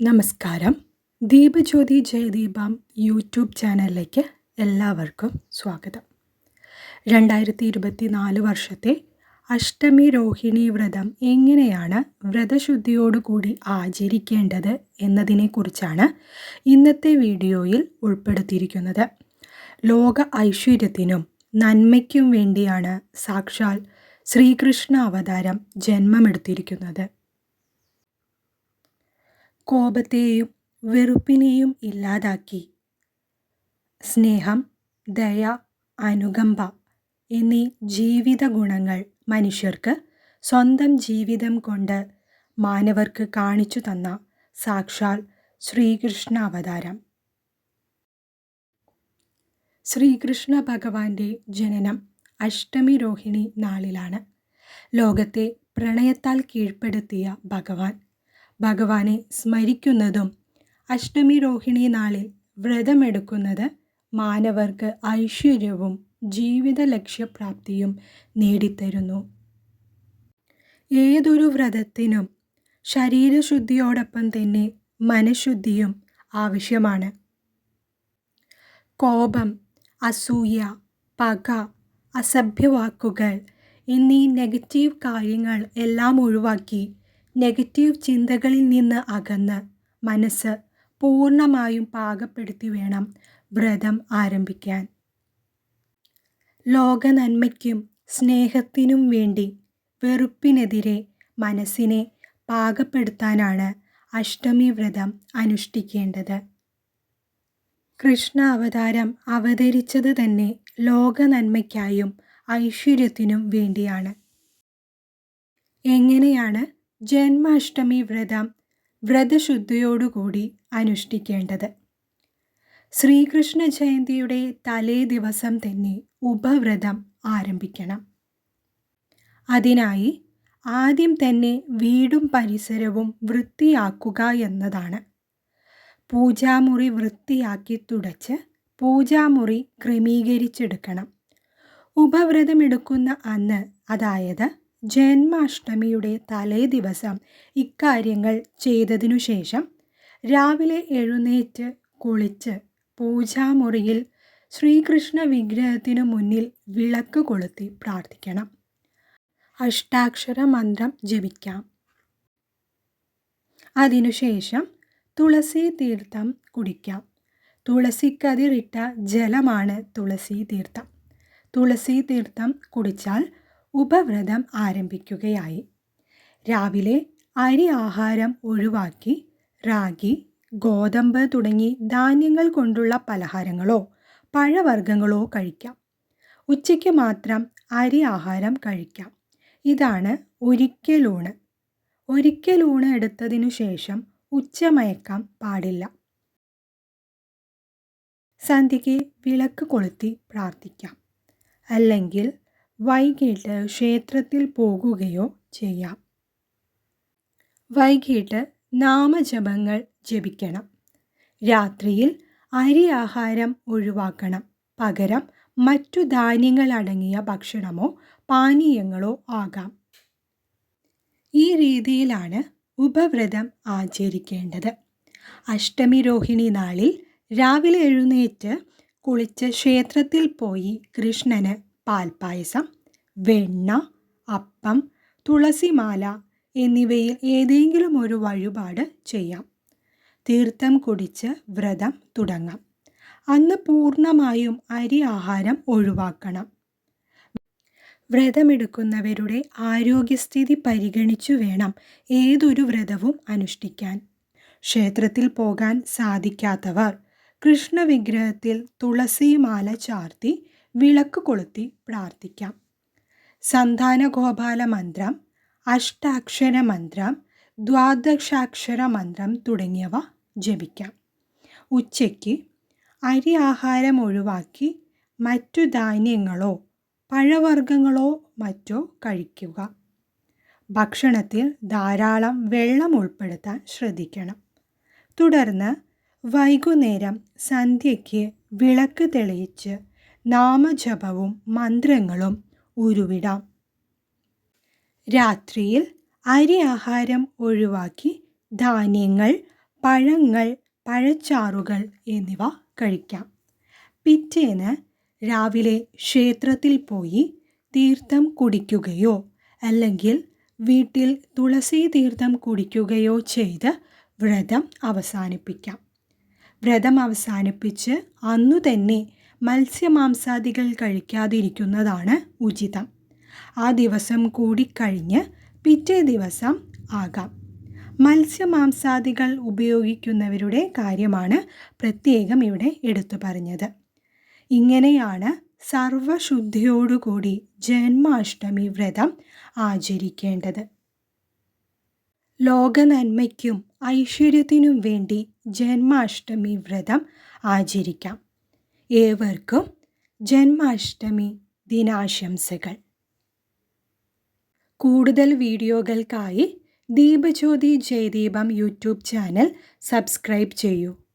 നമസ്കാരം. ദീപജ്യോതി ജയദീപം യൂട്യൂബ് ചാനലിലേക്ക് എല്ലാവർക്കും സ്വാഗതം. രണ്ടായിരത്തി ഇരുപത്തി നാല് വർഷത്തെ അഷ്ടമി രോഹിണി വ്രതം എങ്ങനെയാണ് വ്രതശുദ്ധിയോടുകൂടി ആചരിക്കേണ്ടത് എന്നതിനെക്കുറിച്ചാണ് ഇന്നത്തെ വീഡിയോയിൽ ഉൾപ്പെടുത്തിയിരിക്കുന്നത്. ലോക ഐശ്വര്യത്തിനും നന്മയ്ക്കും വേണ്ടിയാണ് സാക്ഷാൽ ശ്രീകൃഷ്ണ അവതാരം ജന്മമെടുത്തിരിക്കുന്നത്. കോപത്തെയും വെറുപ്പിനെയും ഇല്ലാതാക്കി. സ്നേഹം ദയ അനുകമ്പ എന്നീ ജീവിത ഗുണങ്ങൾ മനുഷ്യർക്ക് സ്വന്തം ജീവിതം കൊണ്ട് മാനവർക്ക് കാണിച്ചു തന്ന സാക്ഷാൽ ശ്രീകൃഷ്ണ അവതാരം ശ്രീകൃഷ്ണ ഭഗവാന്റെ ജനനം അഷ്ടമി രോഹിണി നാളിലാണ്. ലോകത്തെ പ്രണയത്താൽ കീഴ്പ്പെടുത്തിയ ഭഗവാൻ ഭഗവാനെ സ്മരിക്കുന്നതും അഷ്ടമി രോഹിണി നാളിൽ വ്രതമെടുക്കുന്നത് മാനവർക്ക് ഐശ്വര്യവും ജീവിത ലക്ഷ്യപ്രാപ്തിയും നേടിത്തരുന്നു. ഏതൊരു വ്രതത്തിനും ശരീരശുദ്ധിയോടൊപ്പം തന്നെ മനഃശുദ്ധിയും ആവശ്യമാണ്. കോപം അസൂയ പക അസഭ്യവാക്കുകൾ എന്നീ നെഗറ്റീവ് കാര്യങ്ങൾ എല്ലാം ഒഴിവാക്കി നെഗറ്റീവ് ചിന്തകളിൽ നിന്ന് അകന്ന് മനസ്സ് പൂർണമായും പാകപ്പെടുത്തി വേണം വ്രതം ആരംഭിക്കാൻ. ലോക നന്മയ്ക്കും സ്നേഹത്തിനും വേണ്ടി വെറുപ്പിനെതിരെ മനസ്സിനെ പാകപ്പെടുത്താനാണ് അഷ്ടമി വ്രതം അനുഷ്ഠിക്കേണ്ടത്. കൃഷ്ണ അവതാരം അവതരിച്ചത് തന്നെ ലോക നന്മയ്ക്കായും ഐശ്വര്യത്തിനും വേണ്ടിയാണ്. എങ്ങനെയാണ് ജന്മാഷ്ടമി വ്രതം വ്രതശുദ്ധിയോടുകൂടി അനുഷ്ഠിക്കേണ്ടത്. ശ്രീകൃഷ്ണ ജയന്തിയുടെ തലേ ദിവസം തന്നെ ഉപവ്രതം ആരംഭിക്കണം. അതിനായി ആദ്യം തന്നെ വീടും പരിസരവും വൃത്തിയാക്കുക എന്നതാണ്. പൂജാമുറി വൃത്തിയാക്കി തുടച്ച് പൂജാമുറി ക്രമീകരിച്ചെടുക്കണം. ഉപവ്രതമെടുക്കുന്ന അന്ന് അതായത് ജന്മാഷ്ടമിയുടെ തലേ ദിവസം ഇക്കാര്യങ്ങൾ ചെയ്തതിനു ശേഷം രാവിലെ എഴുന്നേറ്റ് കുളിച്ച് പൂജാമുറിയിൽ ശ്രീകൃഷ്ണ വിഗ്രഹത്തിനു മുന്നിൽ വിളക്ക് കൊളുത്തി പ്രാർത്ഥിക്കണം. അഷ്ടാക്ഷര മന്ത്രം ജപിക്കാം. അതിനുശേഷം തുളസി തീർത്ഥം കുടിക്കാം. തുളസിക്കതിറിട്ട ജലമാണ് തുളസി തീർത്ഥം. തുളസി തീർത്ഥം കുടിച്ചാൽ ഉപവ്രതം ആരംഭിക്കുകയായി. രാവിലെ അരി ആഹാരം ഒഴിവാക്കി റാഗി ഗോതമ്പ് തുടങ്ങി ധാന്യങ്ങൾ കൊണ്ടുള്ള പലഹാരങ്ങളോ പഴവർഗങ്ങളോ കഴിക്കാം. ഉച്ചയ്ക്ക് മാത്രം അരി ആഹാരം കഴിക്കാം. ഇതാണ് ഒരിക്കലൂണ് ഒരിക്കലൂണ് എടുത്തതിനു ശേഷം ഉച്ചമയക്കം പാടില്ല. സന്ധ്യയ്ക്ക് വിളക്ക് കൊളുത്തി പ്രാർത്ഥിക്കാം. അല്ലെങ്കിൽ വൈകിട്ട് ക്ഷേത്രത്തിൽ പോകുകയോ ചെയ്യാം. വൈകിട്ട് നാമജപങ്ങൾ ജപിക്കണം. രാത്രിയിൽ അരി ആഹാരം ഒഴിവാക്കണം. പകരം മറ്റു ധാന്യങ്ങൾ അടങ്ങിയ ഭക്ഷണമോ പാനീയങ്ങളോ ആകാം. ഈ രീതിയിലാണ് ഉപവ്രതം ആചരിക്കേണ്ടത്. അഷ്ടമി രോഹിണി നാളിൽ രാവിലെ എഴുന്നേറ്റ് കുളിച്ച് ക്ഷേത്രത്തിൽ പോയി കൃഷ്ണന് പാൽപ്പായസം വെണ്ണ അപ്പം തുളസിമാല എന്നിവയിൽ ഏതെങ്കിലും ഒരു വഴിപാട് ചെയ്യാം. തീർത്ഥം കുടിച്ച് വ്രതം തുടങ്ങാം. അന്ന് പൂർണമായും അരി ആഹാരം ഒഴിവാക്കണം. വ്രതമെടുക്കുന്നവരുടെ ആരോഗ്യസ്ഥിതി പരിഗണിച്ചു വേണം ഏതൊരു വ്രതവും അനുഷ്ഠിക്കാൻ. ക്ഷേത്രത്തിൽ പോകാൻ സാധിക്കാത്തവർ കൃഷ്ണവിഗ്രഹത്തിൽ തുളസിമാല ചാർത്തി വിളക്ക് കൊളുത്തി പ്രാർത്ഥിക്കാം. സന്താന ഗോപാല മന്ത്രം അഷ്ടാക്ഷര മന്ത്രം ദ്വാദശാക്ഷര മന്ത്രം തുടങ്ങിയവ ജപിക്കാം. ഉച്ചയ്ക്ക് അരി ആഹാരം ഒഴിവാക്കി മറ്റു ധാന്യങ്ങളോ പഴവർഗങ്ങളോ മറ്റോ കഴിക്കുക. ഭക്ഷണത്തിൽ ധാരാളം വെള്ളം ഉൾപ്പെടുത്താൻ ശ്രദ്ധിക്കണം. തുടർന്ന് വൈകുന്നേരം സന്ധ്യയ്ക്ക് വിളക്ക് തെളിയിച്ച് നാമജപവും മന്ത്രങ്ങളും ഉരുവിടാം. രാത്രിയിൽ അരി ആഹാരം ഒഴിവാക്കി ധാന്യങ്ങൾ പഴങ്ങൾ പഴച്ചാറുകൾ എന്നിവ കഴിക്കാം. പിറ്റേന്ന് രാവിലെ ക്ഷേത്രത്തിൽ പോയി തീർത്ഥം കുടിക്കുകയോ അല്ലെങ്കിൽ വീട്ടിൽ തുളസി തീർത്ഥം കുടിക്കുകയോ ചെയ്ത് വ്രതം അവസാനിപ്പിക്കാം. വ്രതം അവസാനിപ്പിച്ച് അന്നു തന്നെ മത്സ്യമാംസാദികൾ കഴിക്കാതിരിക്കുന്നതാണ് ഉചിതം. ആ ദിവസം കൂടിക്കഴിഞ്ഞ് പിറ്റേ ദിവസം ആകാം. മത്സ്യമാംസാദികൾ ഉപയോഗിക്കുന്നവരുടെ കാര്യമാണ് പ്രത്യേകം ഇവിടെ എടുത്തു പറഞ്ഞത്. ഇങ്ങനെയാണ് സർവശുദ്ധിയോടുകൂടി ജന്മാഷ്ടമി വ്രതം ആചരിക്കേണ്ടത്. ലോകനന്മയ്ക്കും ഐശ്വര്യത്തിനും വേണ്ടി ജന്മാഷ്ടമി വ്രതം ആചരിക്കാം. ഏവർക്കും ജന്മാഷ്ടമി ദിനാശംസകൾ. കൂടുതൽ വീഡിയോകൾക്കായി Deepajyothi Jayadeepam YouTube channel subscribe ചെയ്യൂ.